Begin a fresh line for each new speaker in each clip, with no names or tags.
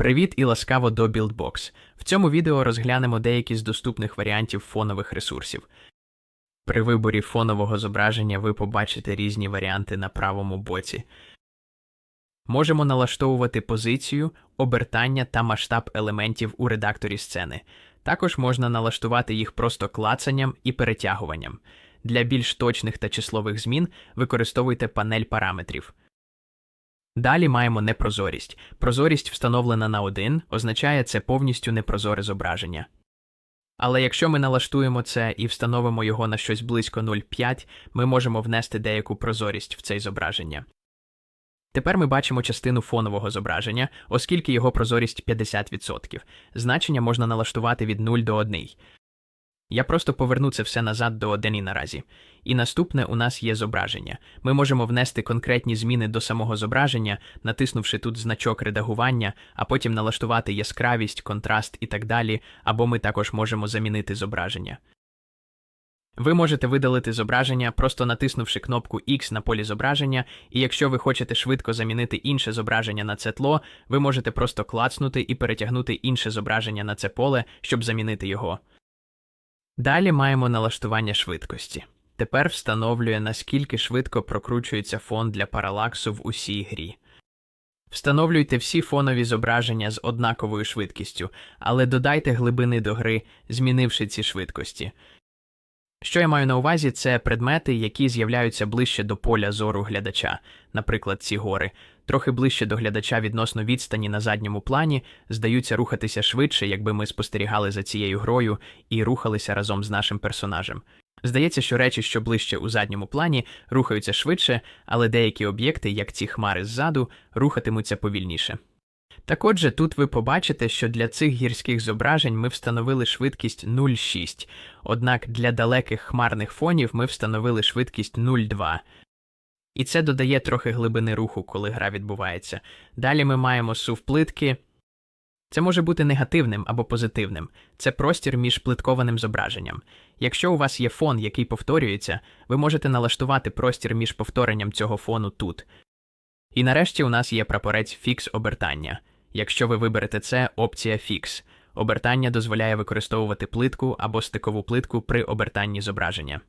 Привіт і ласкаво до BuildBox. В цьому відео розглянемо деякі з доступних варіантів фонових ресурсів. При виборі фонового зображення ви побачите різні варіанти на правому боці. Можемо налаштовувати позицію, обертання та масштаб елементів у редакторі сцени. Також можна налаштувати їх просто клацанням і перетягуванням. Для більш точних та числових змін використовуйте панель параметрів. Далі маємо непрозорість. Прозорість встановлена на 1 означає це повністю непрозоре зображення. Але якщо ми налаштуємо це і встановимо його на щось близько 0,5, ми можемо внести деяку прозорість в це зображення. Тепер ми бачимо частину фонового зображення, оскільки його прозорість 50%. Значення можна налаштувати від 0 до 1. Я просто поверну це все назад до 1 наразі. І наступне у нас є зображення. Ми можемо внести конкретні зміни до самого зображення, натиснувши тут значок редагування, а потім налаштувати яскравість, контраст і так далі, або ми також можемо замінити зображення. Ви можете видалити зображення, просто натиснувши кнопку X на полі зображення, і якщо ви хочете швидко замінити інше зображення на це тло, ви можете просто клацнути і перетягнути інше зображення на це поле, щоб замінити його. Далі маємо налаштування швидкості. Тепер встановлює, наскільки швидко прокручується фон для паралаксу в усій грі. Встановлюйте всі фонові зображення з однаковою швидкістю, але додайте глибини до гри, змінивши ці швидкості. Що я маю на увазі, це предмети, які з'являються ближче до поля зору глядача, наприклад, ці гори, трохи ближче до глядача відносно відстані на задньому плані, здаються рухатися швидше, якби ми спостерігали за цією грою і рухалися разом з нашим персонажем. Здається, що речі, що ближче у задньому плані, рухаються швидше, але деякі об'єкти, як ці хмари ззаду, рухатимуться повільніше. Так отже, тут ви побачите, що для цих гірських зображень ми встановили швидкість 0,6, однак для далеких хмарних фонів ми встановили швидкість 0,2. І це додає трохи глибини руху, коли гра відбувається. Далі ми маємо сув плитки. Це може бути негативним або позитивним. Це простір між плиткованим зображенням. Якщо у вас є фон, який повторюється, ви можете налаштувати простір між повторенням цього фону тут. І нарешті у нас є прапорець фікс обертання. Якщо ви виберете це, опція фікс. Обертання дозволяє використовувати плитку або стикову плитку при обертанні зображення.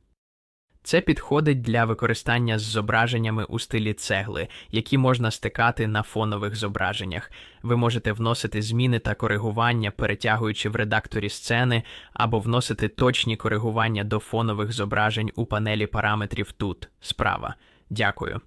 Це підходить для використання з зображеннями у стилі цегли, які можна стикати на фонових зображеннях. Ви можете вносити зміни та коригування, перетягуючи в редакторі сцени, або вносити точні коригування до фонових зображень у панелі параметрів тут, справа. Дякую.